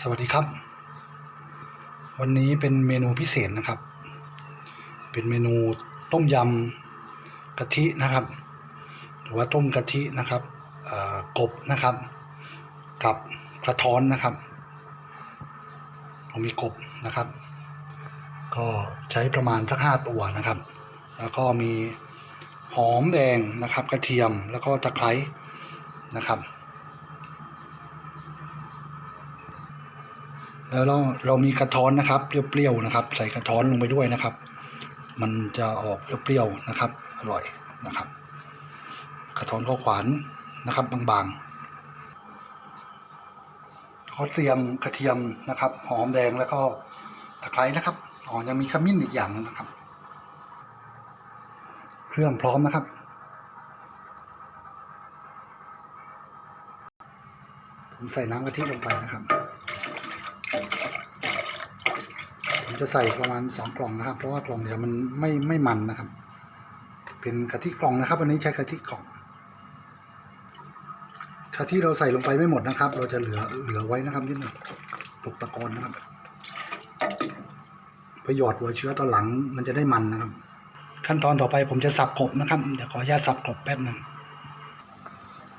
สวัสดีครับ วันนี้เป็นเมนูพิเศษนะครับ เป็นเมนูต้มยำกะทินะครับ หรือว่าต้มกะทินะครับกบนะครับ กับกระท้อนนะครับเรามีกบนะครับ ก็ใช้ประมาณสักห้าตัวนะครับ แล้วก็มีหอมแดงนะครับ กระเทียมแล้วก็ตะไคร้นะครับ แล้วเราเรามีกระท้อนนะครับเปรี้ยวๆนะครับ ใส่กระท้อนลงไปด้วยนะครับ มันจะออกเปรี้ยวๆนะครับ อร่อยนะครับ กระท้อนก็ขวานนะครับบางๆเขาเตรียมกระเทียมนะครับ หอมแดงแล้วก็ตะไคร้นะครับอ๋อยังมีขมิ้นอีกอย่างหนึงนะครับ เครื่องพร้อมนะครับผมใส่น้ำกะทิลงไปนะครับ ผมจะใส่ประมาณสองกล่องนะครับ เพราะว่ากล่องเดียวมันไม่ไม่มันนะครับ เป็นกะทิกล่องนะครับวันนี้ใช้กะทิกล่องกะทิเราใส่ลงไปไม่หมดนะครับ เราจะเหลือเหลือไว้นะครับนิดหนึ่งตกตะกอนนะครับไปหยอดหัวเชื้อตอนหลังมันจะได้มันนะครับ ขั้นตอนต่อไปผมจะสับกบนะครับเดี๋ยวขออนุญาตสับกบแป๊บหนึ่ง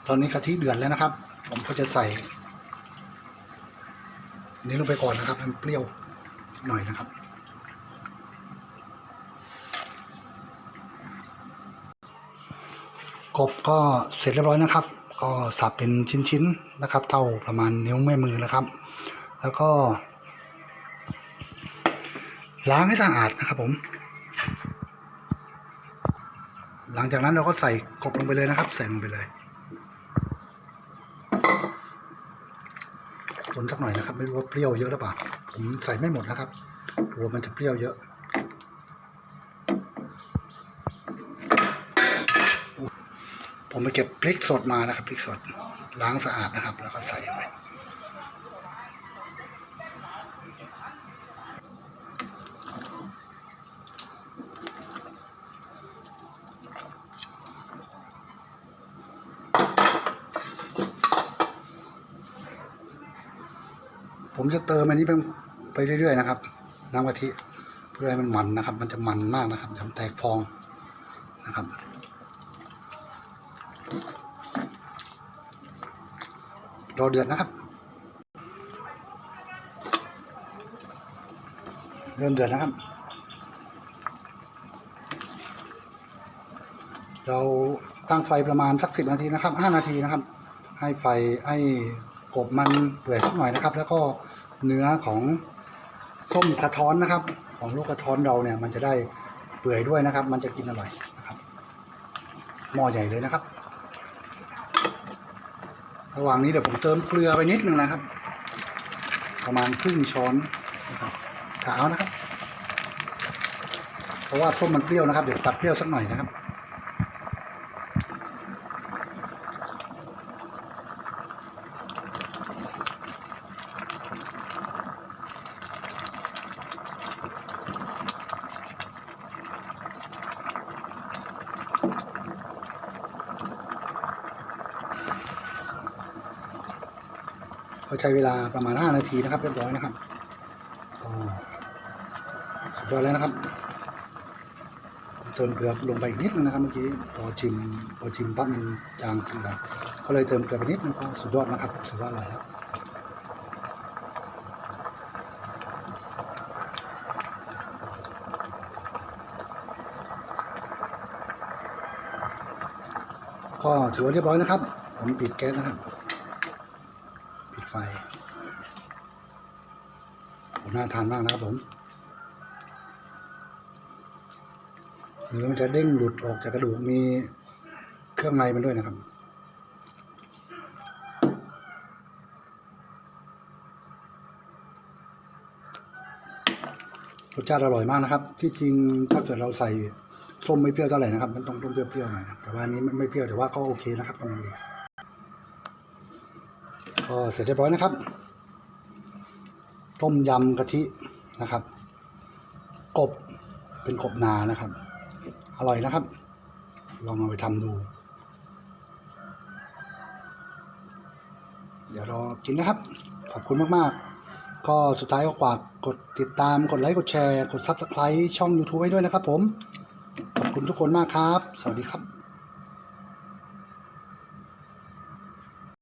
ตอนนี้กะทิเดือดแล้วนะครับ ผมก็จะใส่ นี้ลงไปก่อนนะครับมันเปรี้ยวนิดหน่อยนะครับ กบก็เสร็จเรียบร้อยนะครับ ก็สับเป็นชิ้นๆนะครับ เท่าประมาณนิ้วแม่มือนะครับ แล้วก็ ล้างให้สะอาดนะครับ ผม หลังจากนั้นเราก็ใส่กบลงไปเลยนะครับ ใส่ลงไปเลย คนสักหน่อยนะครับ ไม่รู้ว่าเปรี้ยวเยอะหรือเปล่า ผมใส่ไม่หมดนะครับกลัวมันจะเปรี้ยวเยอะ ผมไปเก็บพริกสดมานะครับพริกสดล้างสะอาดนะครับ แล้วก็ใส่ไป ผมจะเติมอันนี้ไปไปเรื่อยๆนะครับ น้ำกะทิเพื่อให้มันมันนะครับ มันจะมันมากนะครับอย่ามันแตกฟองนะครับรอเดือดนะครับ เริ่มเดือดนะครับ เราตั้งไฟประมาณสักสิบนาทีนะครับห้านาทีนะครับ ให้ไฟให้กบมันเปื่อยสักหน่อยนะครับ แล้วก็ เนื้อของส้มกระท้อนนะครับ ของลูกกระท้อนเราเนี่ยมันจะได้เปื่อยด้วยนะครับ มันจะกินอร่อยนะครับหม้อใหญ่เลยนะครับ ระหว่างนี้เดี๋ยวผมเติมเกลือไปนิดนึงนะครับ ประมาณครึ่งช้อนนะครับขาวนะครับ เพราะว่าส้มมันเปรี้ยวนะครับ เดี๋ยวตัดเปรี้ยวสักหน่อยนะครับ ใช้เวลาประมาณ 5 นาทีนะครับเรียบร้อยนะครับสุดยอดแล้วนะครับเติมเกลือลงไปอีกนิดนึงนะครับเมื่อกี้พอชิมพอชิมปั๊บมันจางเกลือก็เลยเติมเกลือไปนิดนึงก็สุดยอดนะครับถือว่าอร่อยแล้วก็ถือว่าเรียบร้อยนะครับ ผมปิดแก๊สนะครับ ฟโหน่าทานมากนะครับผมเนื้อมันจะเด้งหลุดออกจากกระดูกมีเครื่องในมันด้วยนะครับรสชาติอร่อยมากนะครับ ที่จริงถ้าเกิดเราใส่ส้มไม่เปรี้ยวเท่าไหร่นะครับ มันต้องต้องเปรี้ยวๆหน่อยนะแต่ว่านี้ไม่ไม่เปรี้ยวแต่ว่าก็โอเคนะครับกำลังดี ก็เสร็จเรียบร้อยนะครับ ต้มยำกะทินะครับ กบเป็นกบนานะครับ อร่อยนะครับ ลองเอาไปทำดู เดี๋ยวรอกินนะครับ ขอบคุณมากๆ ก็สุดท้ายก็ฝากกดติดตามกดไลค์กดแชร์ กด Subscribe ช่อง YouTube ไว้ด้วยนะครับผม ขอบคุณทุกคนมากครับ สวัสดีครับ